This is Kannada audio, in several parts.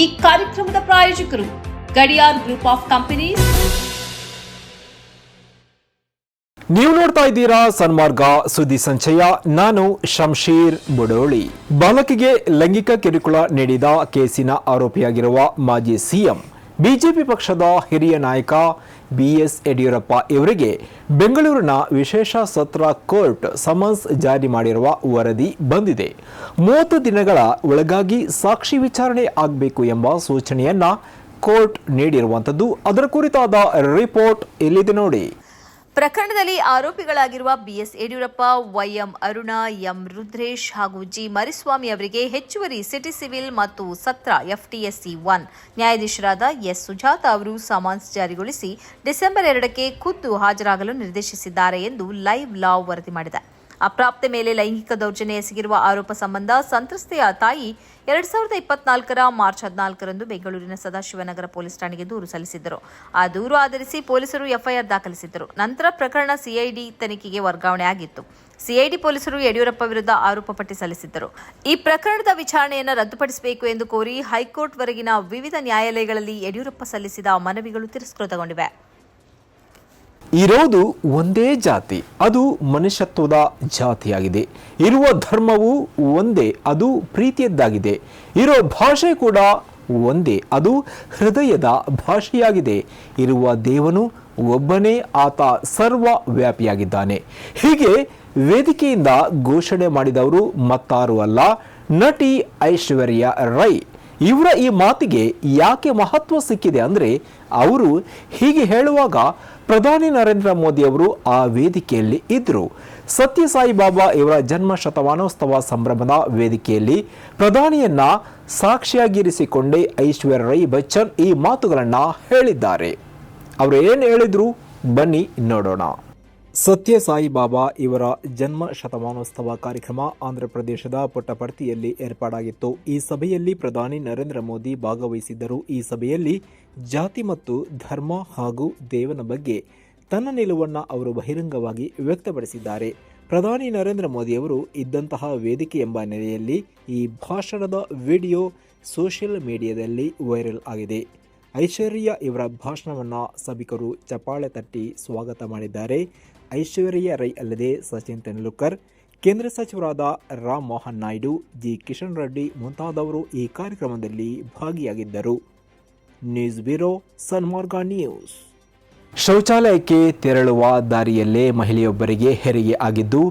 ಈ ಕಾರ್ಯಕ್ರಮದ ಪ್ರಾಯೋಜಕರು ಗಡಿಯಾರ್ ಗ್ರೂಪ್ ಆಫ್ ಕಂಪನೀಸ್. ನೀವು ನೋಡ್ತಾ ಇದ್ದೀರಾ ಸನ್ಮಾರ್ಗ, ಸುದ್ದಿ ಸಂಚಯ. ನಾನು ಶಂಶೀರ್ ಬುಡೋಳಿ. ಬಾಲಕಿಗೆ ಲೈಂಗಿಕ ಕಿರುಕುಳ ನೀಡಿದ ಕೇಸಿನ ಆರೋಪಿಯಾಗಿರುವ ಮಾಜಿ ಸಿಎಂ ಬಿಜೆಪಿ ಪಕ್ಷದ ಹಿರಿಯ ನಾಯಕ ಬಿಎಸ್ ಯಡಿಯೂರಪ್ಪ ಇವರಿಗೆ ಬೆಂಗಳೂರಿನ ವಿಶೇಷ ಸತ್ರ ಕೋರ್ಟ್ ಸಮನ್ಸ್ ಜಾರಿ ಮಾಡಿರುವ ವರದಿ ಬಂದಿದೆ. ಮೂವತ್ತು ದಿನಗಳ ಒಳಗಾಗಿ ಸಾಕ್ಷಿ ವಿಚಾರಣೆ ಆಗಬೇಕು ಎಂಬ ಸೂಚನೆಯನ್ನ ಕೋರ್ಟ್ ನೀಡಿರುವಂಥದ್ದು. ಅದರ ಕುರಿತಾದ ರಿಪೋರ್ಟ್ ಇಲ್ಲಿದೆ ನೋಡಿ. ಪ್ರಕರಣದಲ್ಲಿ ಆರೋಪಿಗಳಾಗಿರುವ B S Yediyurappa, Y M Aruna, M Rudresh ಹಾಗೂ ಜಿ ಮರಿಸ್ವಾಮಿ ಅವರಿಗೆ ಹೆಚ್ಚುವರಿ ಸಿಟಿ ಸಿವಿಲ್ ಮತ್ತು ಸತ್ರ ಎಫ್ಟಿಎಸ್ಸಿ ಒನ್. ನ್ಯಾಯಾಧೀಶರಾದ ಎಸ್. ಸುಜಾತ ಅವರು ಸಮನ್ಸ್ ಜಾರಿಗೊಳಿಸಿ ಡಿಸೆಂಬರ್ ಎರಡಕ್ಕೆ ಖುದ್ದು ಹಾಜರಾಗಲು ನಿರ್ದೇಶಿಸಿದ್ದಾರೆ ಎಂದು ಲೈವ್ ಲಾ ವರದಿ ಮಾಡಿದೆ. ಅಪ್ರಾಪ್ತೆ ಮೇಲೆ ಲೈಂಗಿಕ ದೌರ್ಜನ್ಯ ಎಸಗಿರುವ ಆರೋಪ ಸಂಬಂಧ ಸಂತ್ರಸ್ತೆಯ ತಾಯಿ ಎರಡ್ ಸಾವಿರದ ಇಪ್ಪತ್ನಾಲ್ಕರ ಮಾರ್ಚ್ ಹದಿನಾಲ್ಕರಂದು ಬೆಂಗಳೂರಿನ ಸದಾಶಿವನಗರ ಪೊಲೀಸ್ ಠಾಣೆಗೆ ದೂರು ಸಲ್ಲಿಸಿದ್ದರು. ಆ ದೂರು ಆಧರಿಸಿ ಪೊಲೀಸರು ಎಫ್ಐಆರ್ ದಾಖಲಿಸಿದ್ದರು. ನಂತರ ಪ್ರಕರಣ ಸಿಐಡಿ ತನಿಖೆಗೆ ವರ್ಗಾವಣೆ ಆಗಿತ್ತು. ಸಿಐಡಿ ಪೊಲೀಸರು ಯಡಿಯೂರಪ್ಪ ವಿರುದ್ಧ ಆರೋಪ ಪಟ್ಟಿ ಸಲ್ಲಿಸಿದ್ದರು. ಈ ಪ್ರಕರಣದ ವಿಚಾರಣೆಯನ್ನು ರದ್ದುಪಡಿಸಬೇಕು ಎಂದು ಕೋರಿ ಹೈಕೋರ್ಟ್ವರೆಗಿನ ವಿವಿಧ ನ್ಯಾಯಾಲಯಗಳಲ್ಲಿ ಯಡಿಯೂರಪ್ಪ ಸಲ್ಲಿಸಿದ ಮನವಿಗಳು ತಿರಸ್ಕೃತಗೊಂಡಿವೆ. ಇರೋದು ಒಂದೇ ಜಾತಿ, ಅದು ಮನುಷ್ಯತ್ವದ ಜಾತಿಯಾಗಿದೆ. ಇರುವ ಧರ್ಮವು ಒಂದೇ, ಅದು ಪ್ರೀತಿಯದ್ದಾಗಿದೆ. ಇರೋ ಭಾಷೆ ಕೂಡ ಒಂದೇ, ಅದು ಹೃದಯದ ಭಾಷೆಯಾಗಿದೆ. ಇರುವ ದೇವನು ಒಬ್ಬನೇ, ಆತ ಸರ್ವ ವ್ಯಾಪಿಯಾಗಿದ್ದಾನೆ ಹೀಗೆ ವೇದಿಕೆಯಿಂದ ಘೋಷಣೆ ಮಾಡಿದವರು ಮತ್ತಾರು ಅಲ್ಲ, ನಟಿ ಐಶ್ವರ್ಯ ರೈ. ಇವರ ಈ ಮಾತಿಗೆ ಯಾಕೆ ಮಹತ್ವ ಸಿಕ್ಕಿದೆ ಅಂದರೆ ಅವರು ಹೀಗೆ ಹೇಳುವಾಗ ಪ್ರಧಾನಿ ನರೇಂದ್ರ ಮೋದಿ ಅವರು ಆ ವೇದಿಕೆಯಲ್ಲಿ ಇದ್ದರು ಸತ್ಯಸಾಯಿ ಬಾಬಾ ಇವರ ಜನ್ಮ ಶತಮಾನೋತ್ಸವ ಸಂಭ್ರಮದ ವೇದಿಕೆಯಲ್ಲಿ ಪ್ರಧಾನಿಯನ್ನ ಸಾಕ್ಷಿಯಾಗಿರಿಸಿಕೊಂಡೇ ಐಶ್ವರ್ಯ ರೈ ಬಚ್ಚನ್ ಈ ಮಾತುಗಳನ್ನು ಹೇಳಿದ್ದಾರೆ. ಅವರು ಏನು ಹೇಳಿದರು? ಬನ್ನಿ ನೋಡೋಣ. ಸತ್ಯ ಸಾಯಿಬಾಬಾ ಇವರ ಜನ್ಮ ಶತಮಾನೋತ್ಸವ ಕಾರ್ಯಕ್ರಮ ಆಂಧ್ರಪ್ರದೇಶದ ಪುಟ್ಟಪರ್ತಿಯಲ್ಲಿ ಏರ್ಪಾಡಾಗಿತ್ತು. ಈ ಸಭೆಯಲ್ಲಿ ಪ್ರಧಾನಿ ನರೇಂದ್ರ ಮೋದಿ ಭಾಗವಹಿಸಿದ್ದರು. ಈ ಸಭೆಯಲ್ಲಿ ಜಾತಿ ಮತ್ತು ಧರ್ಮ ಹಾಗೂ ದೇವನ ಬಗ್ಗೆ ತನ್ನ ನಿಲುವನ್ನು ಅವರು ಬಹಿರಂಗವಾಗಿ ವ್ಯಕ್ತಪಡಿಸಿದ್ದಾರೆ. ಪ್ರಧಾನಿ ನರೇಂದ್ರ ಮೋದಿಯವರು ಇದ್ದಂತಹ ವೇದಿಕೆ ಎಂಬ ನೆಲೆಯಲ್ಲಿ ಈ ಭಾಷಣದ ವಿಡಿಯೋ ಸೋಷಿಯಲ್ ಮೀಡಿಯಾದಲ್ಲಿ ವೈರಲ್ ಆಗಿದೆ. ಐಶ್ವರ್ಯ ಇವರ ಭಾಷಣವನ್ನು ಸಭಿಕರು ಚಪಾಳೆ ತಟ್ಟಿ ಸ್ವಾಗತ ಮಾಡಿದ್ದಾರೆ. ಐಶ್ವರ್ಯ ರೈ ಅಲ್ಲದೆ ಸಚಿನ್ ತೆಂಡೂಲ್ಕರ್, ಕೇಂದ್ರ ಸಚಿವರಾದ ರಾಮ್ ಮೋಹನ್ ನಾಯ್ಡು, ಜಿ ಕಿಶನ್ ರೆಡ್ಡಿ ಮುಂತಾದವರು ಈ ಕಾರ್ಯಕ್ರಮದಲ್ಲಿ ಭಾಗಿಯಾಗಿದ್ದರು. News bureau Sanmarga news. ಶೌಚಾಲಯಕ್ಕೆ ತೆರಳುವ ದಾರಿಯಲ್ಲೇ ಮಹಿಳೆಯೊಬ್ಬರಿಗೆ ಹೆರಿಗೆ ಆಗಿದ್ದು,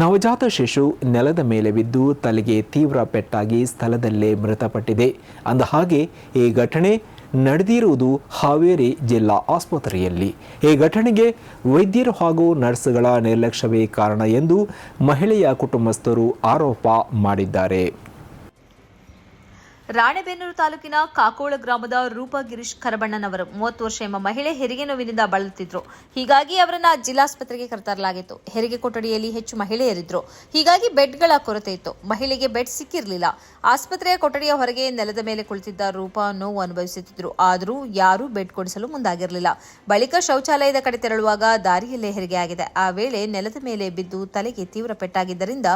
ನವಜಾತ ಶಿಶು ನೆಲದ ಮೇಲೆ ಬಿದ್ದು ತಲೆಗೆ ತೀವ್ರ ಪೆಟ್ಟಾಗಿ ಸ್ಥಳದಲ್ಲೇ ಮೃತಪಟ್ಟಿದೆ. ಅಂದಹಾಗೆ ಈ ಘಟನೆ ನಡೆದಿರುವುದು ಹಾವೇರಿ ಜಿಲ್ಲಾ ಆಸ್ಪತ್ರೆಯಲ್ಲಿ. ಈ ಘಟನೆಗೆ ವೈದ್ಯರು ಹಾಗೂ ನರ್ಸ್ಗಳ ನಿರ್ಲಕ್ಷ್ಯವೇ ಕಾರಣ ಎಂದು ಮಹಿಳೆಯ ಕುಟುಂಬಸ್ಥರು ಆರೋಪ ಮಾಡಿದ್ದಾರೆ. ರಾಣೆಬೆನ್ನೂರು ತಾಲೂಕಿನ ಕಾಕೋಳ ಗ್ರಾಮದ ರೂಪಾ ಗಿರೀಶ್ ಕರಬಣ್ಣನವರು ಮೂವತ್ತು ವರ್ಷ ಎಂಬ ಮಹಿಳೆ ಹೆರಿಗೆ ನೋವಿನಿಂದ ಬಳಲುತ್ತಿದ್ರು. ಹೀಗಾಗಿ ಅವರನ್ನ ಜಿಲ್ಲಾಸ್ಪತ್ರೆಗೆ ಕರೆತರಲಾಗಿತ್ತು. ಹೆರಿಗೆ ಕೊಠಡಿಯಲ್ಲಿ ಹೆಚ್ಚು ಮಹಿಳೆಯರಿದ್ದರು ಹೀಗಾಗಿ ಬೆಡ್ಗಳ ಕೊರತೆ ಇತ್ತು. ಮಹಿಳೆಗೆ ಬೆಡ್ ಸಿಕ್ಕಿರಲಿಲ್ಲ. ಆಸ್ಪತ್ರೆಯ ಕೊಠಡಿಯ ಹೊರಗೆ ನೆಲದ ಮೇಲೆ ಕುಳಿತಿದ್ದ ರೂಪಾ ನೋವು ಅನುಭವಿಸುತ್ತಿದ್ರು. ಆದರೂ ಯಾರೂ ಬೆಡ್ ಕೊಡಿಸಲು ಮುಂದಾಗಿರಲಿಲ್ಲ. ಬಳಿಕ ಶೌಚಾಲಯದ ಕಡೆ ತೆರಳುವಾಗ ದಾರಿಯಲ್ಲೇ ಹೆರಿಗೆಯಾಗಿದೆ. ಆ ವೇಳೆ ನೆಲದ ಮೇಲೆ ಬಿದ್ದು ತಲೆಗೆ ತೀವ್ರ ಪೆಟ್ಟಾಗಿದ್ದರಿಂದ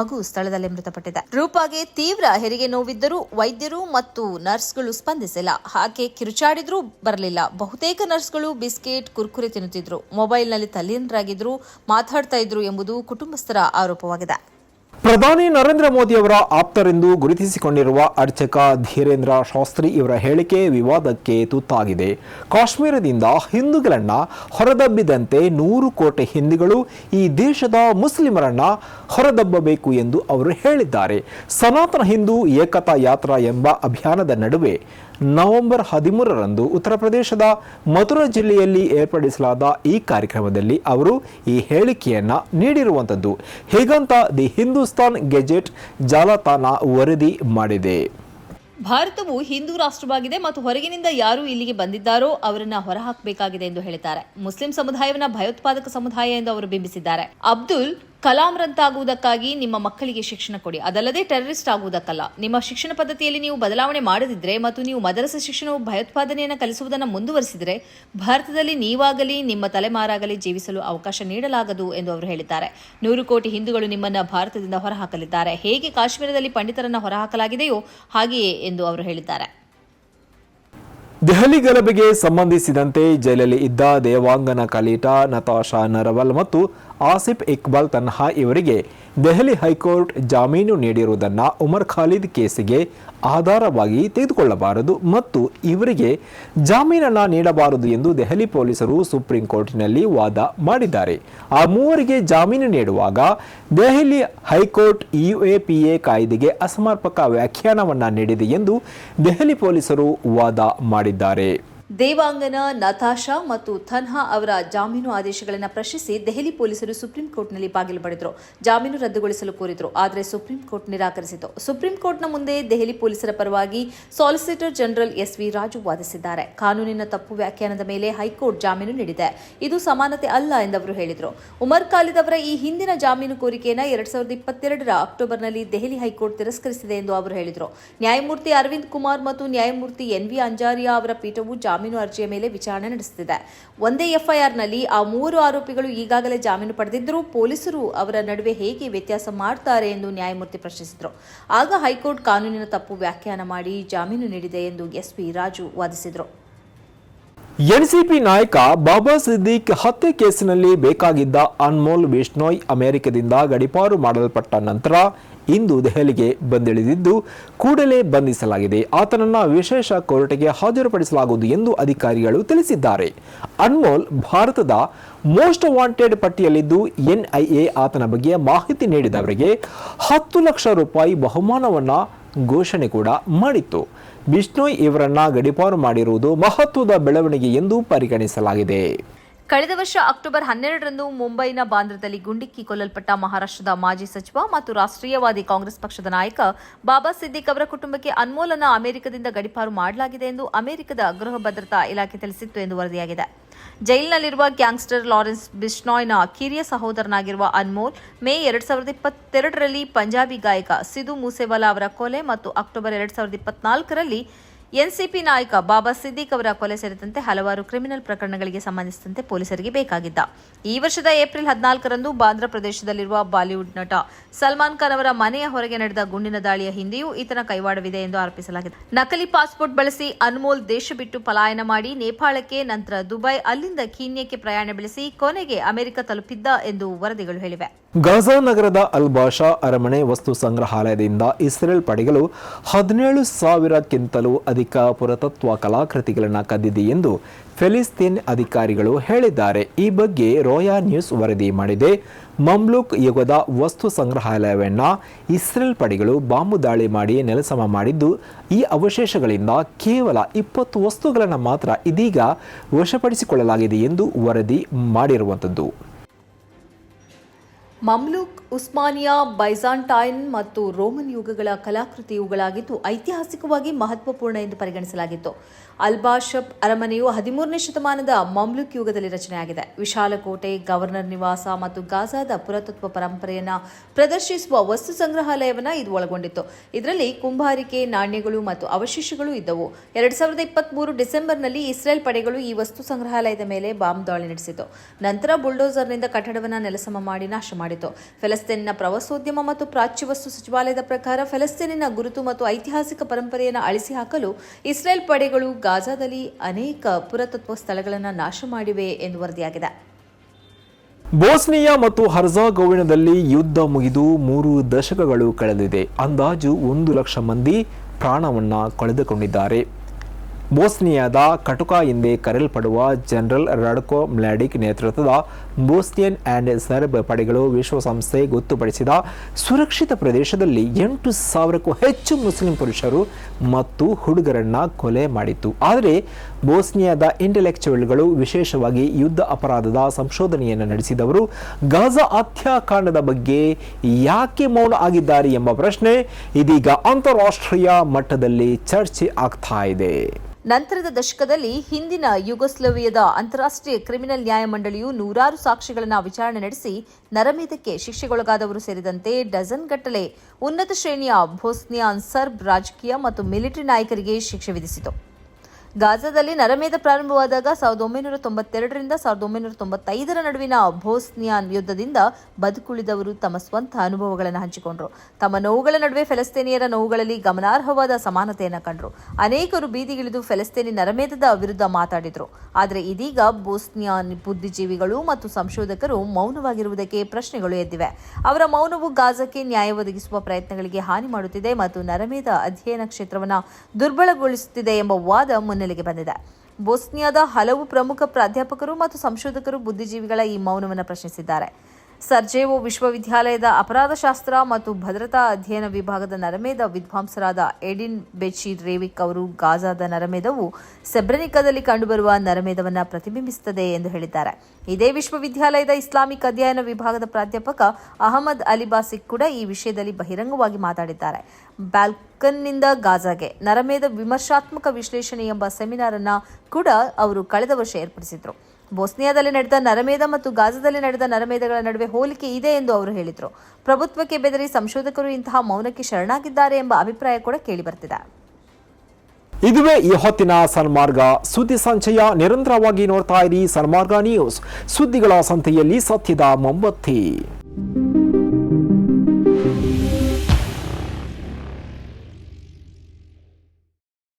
ಮಗು ಸ್ಥಳದಲ್ಲೇ ಮೃತಪಟ್ಟಿದೆ. ರೂಪಾಗೆ ತೀವ್ರ ಹೆರಿಗೆ ನೋವಿದ್ದರೂ ವೈದ್ಯರು ಮತ್ತು ನರ್ಸ್ಗಳು ಸ್ಪಂದಿಸಿಲ್ಲ. ಹಾಗೆ ಕಿರುಚಾಡಿದ್ರೂ ಬರಲಿಲ್ಲ. ಬಹುತೇಕ ನರ್ಸ್ಗಳು ಬಿಸ್ಕೆಟ್, ಕುರ್ಕುರೆ ತಿನ್ನುತ್ತಿದ್ರು. ಮೊಬೈಲ್ನಲ್ಲಿ ತಲ್ಲೀನರಾಗಿದ್ರು ಮಾತಾಡ್ತಾ ಇದ್ರು ಎಂಬುದು ಕುಟುಂಬಸ್ಥರ ಆರೋಪವಾಗಿದೆ. ಪ್ರಧಾನಿ ನರೇಂದ್ರ ಮೋದಿ ಅವರ ಆಪ್ತರೆಂದು ಗುರುತಿಸಿಕೊಂಡಿರುವ ಅರ್ಚಕ ಧೀರೇಂದ್ರ ಶಾಸ್ತ್ರಿ ಇವರ ಹೇಳಿಕೆ ವಿವಾದಕ್ಕೆ ತುತ್ತಾಗಿದೆ. ಕಾಶ್ಮೀರದಿಂದ ಹಿಂದೂಗಳನ್ನ ಹೊರದಬ್ಬಿದಂತೆ ನೂರು ಕೋಟಿ ಹಿಂದೂಗಳು ಈ ದೇಶದ ಮುಸ್ಲಿಮರನ್ನ ಹೊರದಬ್ಬಬೇಕು ಎಂದು ಅವರು ಹೇಳಿದ್ದಾರೆ. ಸನಾತನ ಹಿಂದೂ ಏಕತಾ ಯಾತ್ರಾ ಎಂಬ ಅಭಿಯಾನದ ನಡುವೆ ನವೆಂಬರ್ ಹದಿಮೂರರಂದು ಉತ್ತರ ಪ್ರದೇಶದ ಮಥುರಾ ಜಿಲ್ಲೆಯಲ್ಲಿ ಏರ್ಪಡಿಸಲಾದ ಈ ಕಾರ್ಯಕ್ರಮದಲ್ಲಿ ಅವರು ಈ ಹೇಳಿಕೆಯನ್ನು ನೀಡಿರುವಂಥದ್ದು ಹೀಗಂತ ದಿ ಹಿಂದೂಸ್ತಾನ್ ಗೆಜೆಟ್ ಜಾಲತಾಣ ವರದಿ ಮಾಡಿದೆ. ಭಾರತವು ಹಿಂದೂ ರಾಷ್ಟ್ರವಾಗಿದೆ ಮತ್ತು ಹೊರಗಿನಿಂದ ಯಾರು ಇಲ್ಲಿಗೆ ಬಂದಿದ್ದಾರೋ ಅವರನ್ನ ಹೊರಹಾಕಬೇಕಾಗಿದೆ ಎಂದು ಹೇಳಿದ್ದಾರೆ. ಮುಸ್ಲಿಂ ಸಮುದಾಯವನ್ನ ಭಯೋತ್ಪಾದಕ ಸಮುದಾಯ ಎಂದು ಅವರು ಬಿಂಬಿಸಿದ್ದಾರೆ. ಅಬ್ದುಲ್ ಕಲಾಂರಂತಾಗುವುದಕ್ಕಾಗಿ ನಿಮ್ಮ ಮಕ್ಕಳಿಗೆ ಶಿಕ್ಷಣ ಕೊಡಿ. ಅದಲ್ಲದೆ ಟೆರರಿಸ್ಟ್ ಆಗುವುದಕ್ಕಲ್ಲ. ನಿಮ್ಮ ಶಿಕ್ಷಣ ಪದ್ಧತಿಯಲ್ಲಿ ನೀವು ಬದಲಾವಣೆ ಮಾಡದಿದ್ರೆ ಮತ್ತು ನೀವು ಮದರಸ ಶಿಕ್ಷಣವು ಭಯೋತ್ಪಾದನೆಯನ್ನು ಕಲಿಸುವುದನ್ನು ಮುಂದುವರಿಸಿದರೆ ಭಾರತದಲ್ಲಿ ನೀವಾಗಲಿ, ನಿಮ್ಮ ತಲೆಮಾರಾಗಲಿ ಜೀವಿಸಲು ಅವಕಾಶ ನೀಡಲಾಗದು ಎಂದು ಅವರು ಹೇಳಿದ್ದಾರೆ. ನೂರು ಕೋಟಿ ಹಿಂದೂಗಳು ನಿಮ್ಮನ್ನು ಭಾರತದಿಂದ ಹೊರಹಾಕಲಿದ್ದಾರೆ. ಹೇಗೆ ಕಾಶ್ಮೀರದಲ್ಲಿ ಪಂಡಿತರನ್ನು ಹೊರಹಾಕಲಾಗಿದೆಯೋ ಹಾಗೆಯೇ ಎಂದು ಅವರು ಹೇಳಿದ್ದಾರೆ. ದೆಹಲಿ ಗಲಭೆಗೆ ಸಂಬಂಧಿಸಿದಂತೆ ಜೈಲಲ್ಲಿ ಇದ್ದ ದೇವಾಂಗನ ಕಲೀಟ ನತಾಶಾ ನರವಲ್ ಮತ್ತು ಆಸಿಫ್ ಇಕ್ಬಾಲ್ ತನ್ಹಾ ಇವರಿಗೆ ದೆಹಲಿ ಹೈಕೋರ್ಟ್ ಜಾಮೀನು ನೀಡಿರುವುದನ್ನು ಉಮರ್ ಖಾಲಿದ್ ಕೇಸಿಗೆ ಆಧಾರವಾಗಿ ತೆಗೆದುಕೊಳ್ಳಬಾರದು ಮತ್ತು ಇವರಿಗೆ ಜಾಮೀನನ್ನು ನೀಡಬಾರದು ಎಂದು ದೆಹಲಿ ಪೊಲೀಸರು ಸುಪ್ರೀಂ ಕೋರ್ಟಿನಲ್ಲಿ ವಾದ ಮಾಡಿದ್ದಾರೆ. ಆ ಮೂವರಿಗೆ ಜಾಮೀನು ನೀಡುವಾಗ ದೆಹಲಿ ಹೈಕೋರ್ಟ್ ಯುಎಪಿಎ ಕಾಯ್ದೆಗೆ ಅಸಮರ್ಪಕ ವ್ಯಾಖ್ಯಾನವನ್ನು ನೀಡಿದೆ ಎಂದು ದೆಹಲಿ ಪೊಲೀಸರು ವಾದ ಮಾಡಿದ್ದಾರೆ. ದೇವಾಂಗನ ನತಾಶಾ ಮತ್ತು ಥನ್ಹಾ ಅವರ ಜಾಮೀನು ಆದೇಶಗಳನ್ನು ಪ್ರಶ್ನಿಸಿ ದೆಹಲಿ ಪೊಲೀಸರು ಸುಪ್ರೀಂ ಕೋರ್ಟ್ನಲ್ಲಿ ಬಾಗಿಲು ಪಡೆದರು ಜಾಮೀನು ರದ್ದುಗೊಳಿಸಲು ಕೋರಿದರು, ಆದರೆ ಸುಪ್ರೀಂ ಕೋರ್ಟ್ ನಿರಾಕರಿಸಿತು ಸುಪ್ರೀಂ ಕೋರ್ಟ್ನ ಮುಂದೆ ದೆಹಲಿ ಪೊಲೀಸರ ಪರವಾಗಿ solicitor general S V Raju ವಾದಿಸಿದ್ದಾರೆ. ಕಾನೂನಿನ ತಪ್ಪು ವ್ಯಾಖ್ಯಾನದ ಮೇಲೆ ಹೈಕೋರ್ಟ್ ಜಾಮೀನು ನೀಡಿದೆ. ಇದು ಸಮಾನತೆ ಅಲ್ಲ ಎಂದವರು ಹೇಳಿದರು. ಉಮರ್ ಖಾಲಿದ್ ಅವರ ಈ ಹಿಂದಿನ ಜಾಮೀನು ಕೋರಿಕೆಯನ್ನು ಎರಡ್ ಸಾವಿರದ ಇಪ್ಪತ್ತೆರಡರ ಅಕ್ಟೋಬರ್ನಲ್ಲಿ ದೆಹಲಿ ಹೈಕೋರ್ಟ್ ತಿರಸ್ಕರಿಸಿದೆ ಎಂದು ಅವರು ಹೇಳಿದರು. ನ್ಯಾಯಮೂರ್ತಿ ಅರವಿಂದ್ ಕುಮಾರ್ ಮತ್ತು ನ್ಯಾಯಮೂರ್ತಿ ಎನ್ ವಿ ಅಂಜಾರಿಯಾ ಅವರ ಪೀಠವು ಜಾಮೀನು ಅರ್ಜಿಯ ಮೇಲೆ ವಿಚಾರಣೆ ನಡೆಸುತ್ತಿದೆ. ಒಂದೇ ಎಫ್ಐಆರ್ನಲ್ಲಿ ಆ ಮೂರು ಆರೋಪಿಗಳು ಈಗಾಗಲೇ ಜಾಮೀನು ಪಡೆದಿದ್ದರೂ ಪೊಲೀಸರು ಅವರ ನಡುವೆ ಹೇಗೆ ವ್ಯತ್ಯಾಸ ಮಾಡ್ತಾರೆ ಎಂದು ನ್ಯಾಯಮೂರ್ತಿ ಪ್ರಶ್ನಿಸಿದರು. ಆಗ ಹೈಕೋರ್ಟ್ ಕಾನೂನಿನ ತಪ್ಪು ವ್ಯಾಖ್ಯಾನ ಮಾಡಿ ಜಾಮೀನು ನೀಡಿದೆ ಎಂದು ಎಸ್ಪಿ ರಾಜು ವಾದಿಸಿದರು. ಎನ್ಸಿಪಿ ನಾಯಕ ಬಾಬಾ ಸಿದ್ದಿಕ್ ಹತ್ಯೆ ಕೇಸಿನಲ್ಲಿ ಬೇಕಾಗಿದ್ದ ಅನ್ಮೋಲ್ ಬಿಷ್ಣೋಯ್ ಅಮೆರಿಕದಿಂದ ಗಡಿಪಾರು ಮಾಡಲ್ಪಟ್ಟ ನಂತರ ಇಂದು ದೆಹಲಿಗೆ ಬಂದಿಳಿದಿದ್ದು, ಕೂಡಲೇ ಬಂಧಿಸಲಾಗಿದೆ. ಆತನನ್ನ ವಿಶೇಷ ಕೋರ್ಟ್ಗೆ ಹಾಜರುಪಡಿಸಲಾಗುವುದು ಎಂದು ಅಧಿಕಾರಿಗಳು ತಿಳಿಸಿದ್ದಾರೆ. ಅನ್ಮೋಲ್ ಭಾರತದ ಮೋಸ್ಟ್ ವಾಂಟೆಡ್ ಪಟ್ಟಿಯಲ್ಲಿದ್ದು, ಎನ್ಐಎ ಆತನ ಬಗ್ಗೆ ಮಾಹಿತಿ ನೀಡಿದವರಿಗೆ ಹತ್ತು ಲಕ್ಷ ರೂಪಾಯಿ ಬಹುಮಾನವನ್ನ ಘೋಷಣೆ ಕೂಡ ಮಾಡಿತ್ತು. ಬಿಷ್ಣೋಯ್ ಇವರನ್ನ ಗಡಿಪಾರು ಮಾಡಿರುವುದು ಮಹತ್ವದ ಬೆಳವಣಿಗೆ ಎಂದು ಪರಿಗಣಿಸಲಾಗಿದೆ. ಕಳೆದ ವರ್ಷ ಅಕ್ಟೋಬರ್ ಹನ್ನೆರಡರಂದು ಮುಂಬೈನ ಬಾಂದ್ರದಲ್ಲಿ ಗುಂಡಿಕ್ಕಿ ಕೊಲ್ಲಲ್ಪಟ್ಟ ಮಹಾರಾಷ್ಟ್ರದ ಮಾಜಿ ಸಚಿವ ಮತ್ತು ರಾಷ್ಟ್ರೀಯವಾದಿ ಕಾಂಗ್ರೆಸ್ ಪಕ್ಷದ ನಾಯಕ ಬಾಬಾ ಸಿದ್ದಿಕ್ ಅವರ ಕುಟುಂಬಕ್ಕೆ ಅನ್ಮೋಲನ ಅಮೆರಿಕದಿಂದ ಗಡಿಪಾರು ಮಾಡಲಾಗಿದೆ ಎಂದು ಅಮೆರಿಕದ ಗೃಹ ಭದ್ರತಾ ಇಲಾಖೆ ತಿಳಿಸಿತ್ತು ಎಂದು ವರದಿಯಾಗಿದೆ. ಜೈಲಿನಲ್ಲಿರುವ ಗ್ಯಾಂಗ್ಸ್ಟರ್ ಲಾರೆನ್ಸ್ ಬಿಷ್ನಾಯ್ನ ಕಿರಿಯ ಸಹೋದರನಾಗಿರುವ ಅನ್ಮೋಲ್ ಮೇ ಎರಡ್ ಸಾವಿರದ ಇಪ್ಪತ್ತೆರಡರಲ್ಲಿ ಪಂಜಾಬಿ ಗಾಯಕ ಸಿಧು ಮೂಸೆವಾಲಾ ಅವರ ಕೊಲೆ ಮತ್ತು ಅಕ್ಟೋಬರ್ ಎರಡ್ ಸಾವಿರದ ಇಪ್ಪತ್ನಾಲ್ಕರಲ್ಲಿ ಎನ್ಸಿಪಿ ನಾಯಕ ಬಾಬಾ ಸಿದ್ದಿಕ್ ಅವರ ಕೊಲೆ ಸೇರಿದಂತೆ ಹಲವಾರು ಕ್ರಿಮಿನಲ್ ಪ್ರಕರಣಗಳಿಗೆ ಸಂಬಂಧಿಸಿದಂತೆ ಪೊಲೀಸರಿಗೆ ಬೇಕಾಗಿದ್ದ. ಈ ವರ್ಷದ ಏಪ್ರಿಲ್ ಹದಿನಾಲ್ಕರಂದು ಬಾಂದ್ರ ಪ್ರದೇಶದಲ್ಲಿರುವ ಬಾಲಿವುಡ್ ನಟ ಸಲ್ಮಾನ್ ಖಾನ್ ಅವರ ಮನೆಯ ಹೊರಗೆ ನಡೆದ ಗುಂಡಿನ ದಾಳಿಯ ಹಿಂದೆಯೂ ಈತನ ಕೈವಾಡವಿದೆ ಎಂದು ಆರೋಪಿಸಲಾಗಿದೆ. ನಕಲಿ ಪಾಸ್ಪೋರ್ಟ್ ಬಳಸಿ ಅನ್ಮೋಲ್ ದೇಶ ಬಿಟ್ಟು ಪಲಾಯನ ಮಾಡಿ ನೇಪಾಳಕ್ಕೆ ನಂತರ ದುಬೈ ಅಲ್ಲಿಂದ ಕೀನ್ಯಕ್ಕೆ ಪ್ರಯಾಣ ಬೆಳೆಸಿ ಕೊನೆಗೆ ಅಮೆರಿಕ ತಲುಪಿದ್ದ ಎಂದು ವರದಿಗಳು ಹೇಳಿವೆ. ಗಾಜಾ ನಗರದ ಅಲ್ ಬಾಷಾ ಅರಮನೆ ವಸ್ತು ಸಂಗ್ರಹಾಲಯದಿಂದ ಇಸ್ರೇಲ್ ಪಡೆಗಳು ಹದಿನೇಳು ಸಾವಿರಕ್ಕಿಂತಲೂ ಪುರಾತತ್ವ ಕಲಾಕೃತಿಗಳನ್ನು ಕದ್ದಿದೆ ಎಂದು ಫೆಲಿಸ್ತೀನ್ ಅಧಿಕಾರಿಗಳು ಹೇಳಿದ್ದಾರೆ. ಈ ಬಗ್ಗೆ ರೋಯಾ ನ್ಯೂಸ್ ವರದಿ ಮಾಡಿದೆ. ಮಮ್ಲುಕ್ ಯುಗದ ವಸ್ತು ಸಂಗ್ರಹಾಲಯವನ್ನು ಇಸ್ರೇಲ್ ಪಡೆಗಳು ಬಾಂಬು ದಾಳಿ ಮಾಡಿ ನೆಲಸಮ ಮಾಡಿದ್ದು, ಈ ಅವಶೇಷಗಳಿಂದ ಕೇವಲ ಇಪ್ಪತ್ತು ವಸ್ತುಗಳನ್ನು ಮಾತ್ರ ಇದೀಗ ವಶಪಡಿಸಿಕೊಳ್ಳಲಾಗಿದೆ ಎಂದು ವರದಿ ಮಾಡಿರುವಂಥದ್ದು. ಮಮ್ಲೂಕ್ ಉಸ್ಮಾನಿಯಾ ಬೈಜಾಂಟೈನ್ ಮತ್ತು ರೋಮನ್ ಯುಗಗಳ ಕಲಾಕೃತಿಯುಗಳಾಗಿದ್ದು ಐತಿಹಾಸಿಕವಾಗಿ ಮಹತ್ವಪೂರ್ಣ ಎಂದು ಪರಿಗಣಿಸಲಾಗಿತ್ತು. ಅಲ್ಬಾಷಪ್ ಅರಮನೆಯು ಹದಿಮೂರನೇ ಶತಮಾನದ ಮಮ್ಲುಕ್ ಯುಗದಲ್ಲಿ ರಚನೆಯಾಗಿದೆ. ವಿಶಾಲ ಕೋಟೆ ಗವರ್ನರ್ ನಿವಾಸ ಮತ್ತು ಗಾಜಾದ ಪುರಾತತ್ವ ಪರಂಪರೆಯನ್ನು ಪ್ರದರ್ಶಿಸುವ ವಸ್ತು ಸಂಗ್ರಹಾಲಯವನ್ನು ಇದು ಒಳಗೊಂಡಿತ್ತು. ಇದರಲ್ಲಿ ಕುಂಬಾರಿಕೆ, ನಾಣ್ಯಗಳು ಮತ್ತು ಅವಶೇಷಗಳು ಇದ್ದವು. ಎರಡ್ ಸಾವಿರದ ಇಪ್ಪತ್ಮೂರು ಡಿಸೆಂಬರ್ನಲ್ಲಿ ಇಸ್ರೇಲ್ ಪಡೆಗಳು ಈ ವಸ್ತು ಸಂಗ್ರಹಾಲಯದ ಮೇಲೆ ಬಾಂಬ್ ದಾಳಿ ನಡೆಸಿತು ನಂತರ ಬುಲ್ಡೋಸರ್ನಿಂದ ಕಟ್ಟಡವನ್ನು ನೆಲಸಮ ಮಾಡಿ ನಾಶ ಮಾಡಿತು ಫೆಲಸ್ತೀನಿನ ಪ್ರವಾಸೋದ್ಯಮ ಮತ್ತು ಪ್ರಾಚ್ಯ ವಸ್ತು ಸಚಿವಾಲಯದ ಪ್ರಕಾರ ಫೆಲಸ್ತೀನಿನ ಗುರುತು ಮತ್ತು ಐತಿಹಾಸಿಕ ಪರಂಪರೆಯನ್ನು ಅಳಿಸಿ ಹಾಕಲು ಇಸ್ರೇಲ್ ಪಡೆಗಳು ಗಾಜಾದಲ್ಲಿ ಅನೇಕ ಪುರಾತತ್ವ ಸ್ಥಳಗಳನ್ನು ನಾಶ ಮಾಡಿವೆ ಎಂದು ವರದಿಯಾಗಿದೆ. ಬೋಸ್ನಿಯಾ ಮತ್ತು ಹರ್ಜಾಗೋವಿನದಲ್ಲಿ ಯುದ್ಧ ಮುಗಿದು ಮೂರು ದಶಕಗಳು ಕಳೆದಿದೆ. ಅಂದಾಜು ಒಂದು ಲಕ್ಷ ಮಂದಿ ಪ್ರಾಣವನ್ನು ಕಳೆದುಕೊಂಡಿದ್ದಾರೆ. ಬೋಸ್ನಿಯಾದ ಕಟುಕ ಎಂದೇ ಕರೆಯಲ್ಪಡುವ ಜನರಲ್ ರಡ್ಕೋ ಮ್ಲಾಡಿಕ್ ನೇತೃತ್ವದ ಬೋಸ್ನಿಯನ್ ಆ್ಯಂಡ್ ಸರ್ಬ್ ಪಡೆಗಳು ವಿಶ್ವಸಂಸ್ಥೆ ಗೊತ್ತುಪಡಿಸಿದ ಸುರಕ್ಷಿತ ಪ್ರದೇಶದಲ್ಲಿ ಎಂಟು ಸಾವಿರಕ್ಕೂ ಹೆಚ್ಚು ಮುಸ್ಲಿಂ ಪುರುಷರು ಮತ್ತು ಹುಡುಗರನ್ನ ಕೊಲೆ ಮಾಡಿತ್ತು. ಆದರೆ ಬೋಸ್ನಿಯಾದ ಇಂಟೆಲೆಕ್ಚುವಲ್ಗಳು ವಿಶೇಷವಾಗಿ ಯುದ್ಧ ಅಪರಾಧದ ಸಂಶೋಧನೆಯನ್ನು ನಡೆಸಿದವರು, ಗಾಜಾ ಹತ್ಯಾಕಾಂಡದ ಬಗ್ಗೆ ಯಾಕೆ ಮೌನ ಆಗಿದ್ದಾರೆ ಎಂಬ ಪ್ರಶ್ನೆ ಇದೀಗ ಅಂತಾರಾಷ್ಟ್ರೀಯ ಮಟ್ಟದಲ್ಲಿ ಚರ್ಚೆ ಆಗ್ತಾ ಇದೆ. ನಂತರದ ದಶಕದಲ್ಲಿ ಹಿಂದಿನ ಯುಗೋಸ್ಲೋವಿಯದ ಅಂತಾರಾಷ್ಟ್ರೀಯ ಕ್ರಿಮಿನಲ್ ನ್ಯಾಯಮಂಡಳಿಯು ನೂರಾರು ಸಾಕ್ಷಿಗಳನ್ನು ವಿಚಾರಣೆ ನಡೆಸಿ ನರಮೇಧಕ್ಕೆ ಶಿಕ್ಷೆಗೊಳಗಾದವರು ಸೇರಿದಂತೆ ಡಜನ್ ಗಟ್ಟಲೆ ಉನ್ನತ ಶ್ರೇಣಿಯ ಭೋಸ್ನಿಯಾನ್, ಸರ್ಬ್ ರಾಜಕೀಯ ಮತ್ತು ಮಿಲಿಟರಿ ನಾಯಕರಿಗೆ ಶಿಕ್ಷೆ ವಿಧಿಸಿತು. ಗಾಜಾದಲ್ಲಿ ನರಮೇಧ ಪ್ರಾರಂಭವಾದಾಗ ಸಾವಿರದ ಒಂಬೈನೂರ ತೊಂಬತ್ತೆರಡರಿಂದ ಸಾವಿರದ ಒಂಬೈನೂರ ತೊಂಬತ್ತೈದರ ನಡುವಿನ ಭೋಸ್ನಿಯಾನ್ ಯುದ್ಧದಿಂದ ಬದುಕುಳಿದವರು ತಮ್ಮ ಸ್ವಂತ ಅನುಭವಗಳನ್ನು ಹಂಚಿಕೊಂಡರು. ತಮ್ಮ ನೋವುಗಳ ನಡುವೆ ಫೆಲಸ್ತೀನಿಯರ ನೋವುಗಳಲ್ಲಿ ಗಮನಾರ್ಹವಾದ ಸಮಾನತೆಯನ್ನು ಕಂಡರು. ಅನೇಕರು ಬೀದಿಗಿಳಿದು ಫೆಲಸ್ತೀನಿ ನರಮೇಧದ ವಿರುದ್ಧ ಮಾತಾಡಿದರು. ಆದರೆ ಇದೀಗ ಬೋಸ್ನಿಯಾನ್ ಬುದ್ಧಿಜೀವಿಗಳು ಮತ್ತು ಸಂಶೋಧಕರು ಮೌನವಾಗಿರುವುದಕ್ಕೆ ಪ್ರಶ್ನೆಗಳು ಎದ್ದಿವೆ. ಅವರ ಮೌನವು ಗಾಜಾಕ್ಕೆ ನ್ಯಾಯ ಒದಗಿಸುವ ಪ್ರಯತ್ನಗಳಿಗೆ ಹಾನಿ ಮಾಡುತ್ತಿದೆ ಮತ್ತು ನರಮೇಧ ಅಧ್ಯಯನ ಕ್ಷೇತ್ರವನ್ನು ದುರ್ಬಲಗೊಳಿಸುತ್ತಿದೆ ಎಂಬ ವಾದ ಮುನ್ನೆಲೆಗೆ ಬಂದಿದೆ. ಬೋಸ್ನಿಯಾದ ಹಲವು ಪ್ರಮುಖ ಪ್ರಾಧ್ಯಾಪಕರು ಮತ್ತು ಸಂಶೋಧಕರು ಬುದ್ಧಿಜೀವಿಗಳ ಈ ಮೌನವನ್ನು ಪ್ರಶ್ನಿಸಿದ್ದಾರೆ. ಸರ್ಜೇವೋ ವಿಶ್ವವಿದ್ಯಾಲಯದ ಅಪರಾಧಶಾಸ್ತ್ರ ಮತ್ತು ಭದ್ರತಾ ಅಧ್ಯಯನ ವಿಭಾಗದ ನರಮೇಧ ವಿದ್ವಾಂಸರಾದ ಎಡಿನ್ ಬೆಚಿ ರೇವಿಕ್ ಅವರು ಗಾಜಾದ ನರಮೇಧವು ಸೆಬ್ರೆನಿಕಾದಲ್ಲಿ ಕಂಡುಬರುವ ನರಮೇಧವನ್ನು ಪ್ರತಿಬಿಂಬಿಸುತ್ತದೆ ಎಂದು ಹೇಳಿದ್ದಾರೆ. ಇದೇ ವಿಶ್ವವಿದ್ಯಾಲಯದ ಇಸ್ಲಾಮಿಕ್ ಅಧ್ಯಯನ ವಿಭಾಗದ ಪ್ರಾಧ್ಯಾಪಕ ಅಹಮದ್ ಅಲಿಬಾಸಿಕ್ ಕೂಡ ಈ ವಿಷಯದಲ್ಲಿ ಬಹಿರಂಗವಾಗಿ ಮಾತಾಡಿದ್ದಾರೆ. ಬ್ಯಾಲ್ಕನ್ನಿಂದ ಗಾಜಾಗೆ ನರಮೇಧ ವಿಮರ್ಶಾತ್ಮಕ ವಿಶ್ಲೇಷಣೆ ಎಂಬ ಸೆಮಿನಾರ್ ಅನ್ನ ಕೂಡ ಅವರು ಕಳೆದ ವರ್ಷ ಏರ್ಪಡಿಸಿದ್ರು. ಬೋಸ್ನಿಯಾದಲ್ಲಿ ನಡೆದ ನರಮೇಧ ಮತ್ತು ಗಾಜಾದಲ್ಲಿ ನಡೆದ ನರಮೇಧಗಳ ನಡುವೆ ಹೋಲಿಕೆ ಇದೆ ಎಂದು ಅವರು ಹೇಳಿದರು. ಪ್ರಭುತ್ವಕ್ಕೆ ಬೆದರಿ ಸಂಶೋಧಕರು ಇಂತಹ ಮೌನಕ್ಕೆ ಶರಣಾಗಿದ್ದಾರೆ ಎಂಬ ಅಭಿಪ್ರಾಯ ಕೂಡ ಕೇಳಿಬರ್ತಿದೆ. ಇದುವೇ ಈ ಹೊತ್ತಿನ ಸನ್ಮಾರ್ಗ. ಸುದ್ದಿ ಸಂಚಯ ನಿರಂತರವಾಗಿ ನೋಡ್ತಾ ಇರಿ ಸನ್ಮಾರ್ಗ ನ್ಯೂಸ್. ಸುದ್ದಿಗಳ ಸಂತೆಯಲ್ಲಿ ಸತ್ಯದ ಮೊಂಬತ್ತಿ.